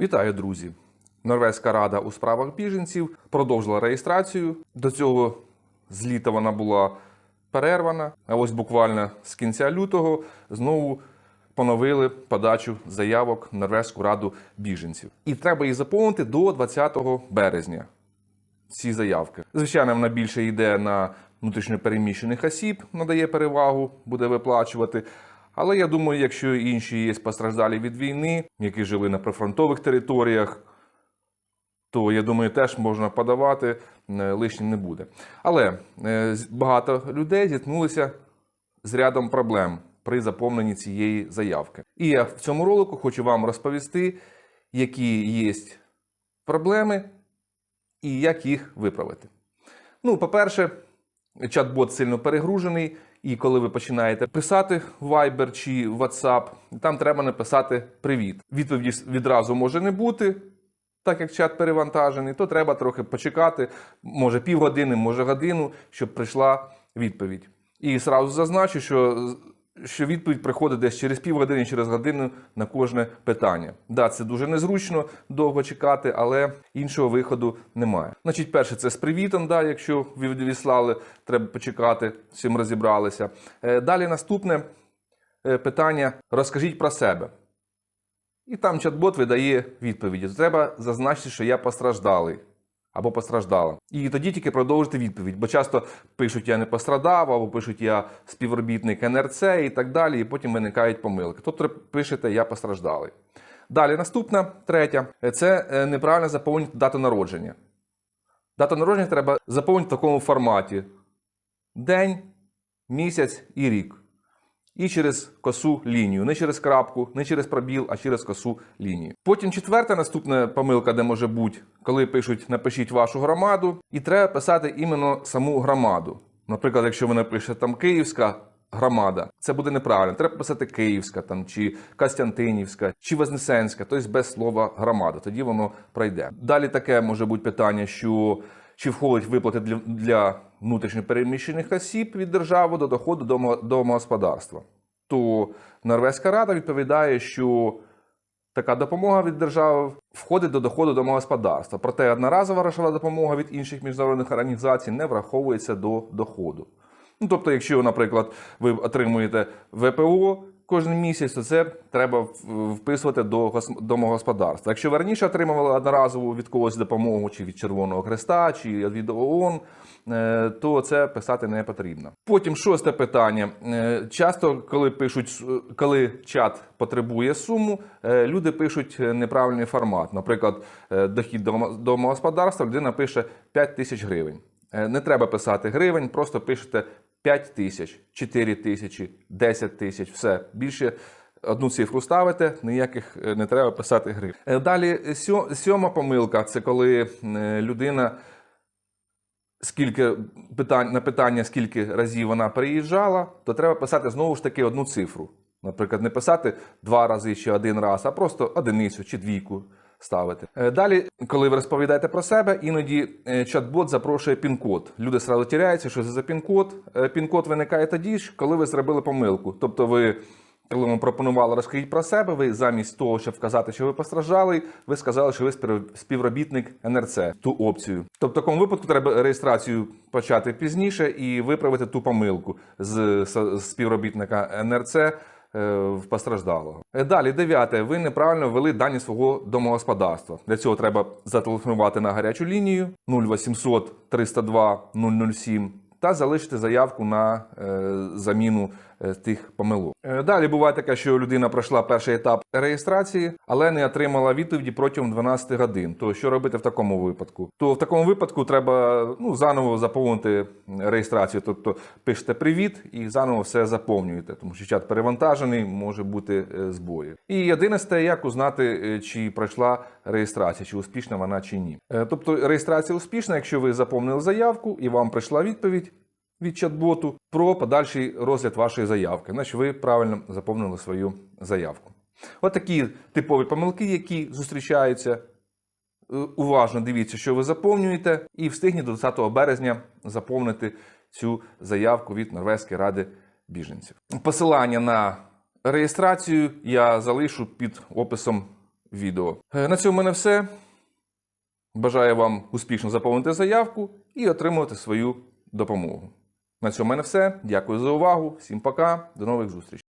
Вітаю, друзі! Норвезька рада у справах біженців продовжила реєстрацію. До цього з літа вона була перервана. А ось буквально з кінця лютого знову поновили подачу заявок в Норвезьку раду біженців. І треба їх заповнити до 20 березня. Ці заявки. Звичайно, вона більше йде на внутрішньопереміщених осіб, надає перевагу, буде виплачувати. Але я думаю, якщо інші є постраждалі від війни, які жили на прифронтових територіях, то я думаю, теж можна подавати, е, лишнім не буде. Але е, багато людей зіткнулися з рядом проблем при заповненні цієї заявки. І я в цьому ролику хочу вам розповісти, які є проблеми і як їх виправити. Ну, по-перше, чат-бот сильно перегружений, і коли ви починаєте писати Viber чи WhatsApp, там треба написати привіт. Відповіді відразу може не бути, так як чат перевантажений, то треба трохи почекати, може півгодини, може годину, щоб прийшла відповідь. І зразу зазначу, що, що відповідь приходить десь через півгодини, через годину на кожне питання. Да, це дуже незручно довго чекати, але іншого виходу немає. Значить, перше, це з привітом, да, якщо ви відіслали, треба почекати, з розібралися. Е, Далі наступне е, питання: розкажіть про себе. І там чат-бот видає відповіді. Треба зазначити, що я постраждалий або постраждала. І тоді тільки продовжити відповідь. Бо часто пишуть я не пострадав, або пишуть я співробітник НРЦ і так далі, і потім виникають помилки. Тобто пишете я постраждалий. Далі наступна, третя, це е, неправильно заповнити дату народження. Дату народження треба заповнити в такому форматі: день, місяць і рік. І через косу лінію. Не через крапку, не через пробіл, а через косу лінію. Потім четверта наступна помилка, де може бути, коли пишуть напишіть вашу громаду, і треба писати іменно саму громаду. Наприклад, якщо ви напишете там Київська громада, це буде неправильно. Треба писати Київська там, чи Костянтинівська, чи Вознесенська, тобто без слова громада. Тоді воно пройде. Далі таке може бути питання, що чи входять виплати для, для внутрішньопереміщених осіб від держави до доходу домо- домогосподарства. То Норвезька рада відповідає, що така допомога від держави входить до доходу домогосподарства. Проте одноразова грошова допомога від інших міжнародних організацій не враховується до доходу. Ну, тобто, якщо, наприклад, ви отримуєте ВПО кожен місяць, то це треба вписувати до домогосподарства. Якщо ви раніше отримували одноразову від когось допомогу, чи від Червоного Хреста, чи від ООН, е, то це писати не потрібно. Потім шосте питання. Е, Часто, коли пишуть, коли чат потребує суму, е, люди пишуть е, неправильний формат. Наприклад, е, дохід домо- домогосподарства людина пише 5 тисяч гривень. Е, Не треба писати гривень, просто пишете 5 тисяч, 4 тисячі, 10 тисяч, все. Більше одну цифру ставите, ніяких е, не треба писати гривень. Е, Далі сьома помилка це коли е, людина скільки питань на питання, скільки разів вона переїжджала, то треба писати знову ж таки одну цифру. Наприклад, не писати два рази чи один раз, а просто одиницю чи двійку ставити. Е, Далі, коли ви розповідаєте про себе, іноді е, чат-бот запрошує пін-код. Люди сразу тіряються, що це за пін-код. Е, Пін-код виникає тоді ж, коли ви зробили помилку. Тобто ви. Коли вам пропонували розкажіть про себе, ви замість того, щоб вказати, що ви постраждали, ви сказали, що ви спів- співробітник НРЦ, ту опцію. Тобто, в такому випадку треба реєстрацію почати пізніше і виправити ту помилку з, співробітника НРЦ постраждалого. Е, Далі, дев'яте. Ви неправильно ввели дані свого домогосподарства. Для цього треба зателефонувати на гарячу лінію 0800 302 007 та залишити заявку на е, заміну е, тих помилок. Е, Далі буває таке, що людина пройшла перший етап реєстрації, але не отримала відповіді протягом 12 годин. То що робити в такому випадку? То в такому випадку треба ну, заново заповнити реєстрацію. Тобто пишете привіт і заново все заповнюєте, тому що чат перевантажений, може бути е, збої. І 11 як узнати, е, чи пройшла реєстрація, чи успішна вона чи ні. Е, Тобто реєстрація успішна, якщо ви заповнили заявку і вам прийшла відповідь від чат-боту про подальший розгляд вашої заявки. Значить, ви правильно заповнили свою заявку. От такі типові помилки, які зустрічаються. Е, Уважно дивіться, що ви заповнюєте, і встигніть до 20 березня заповнити цю заявку від Норвезької ради біженців. Посилання на реєстрацію я залишу під описом відео. Е, На цьому в мене все. Бажаю вам успішно заповнити заявку і отримувати свою допомогу. На цьому в мене все. Дякую за увагу. Всім пока. До нових зустрічей.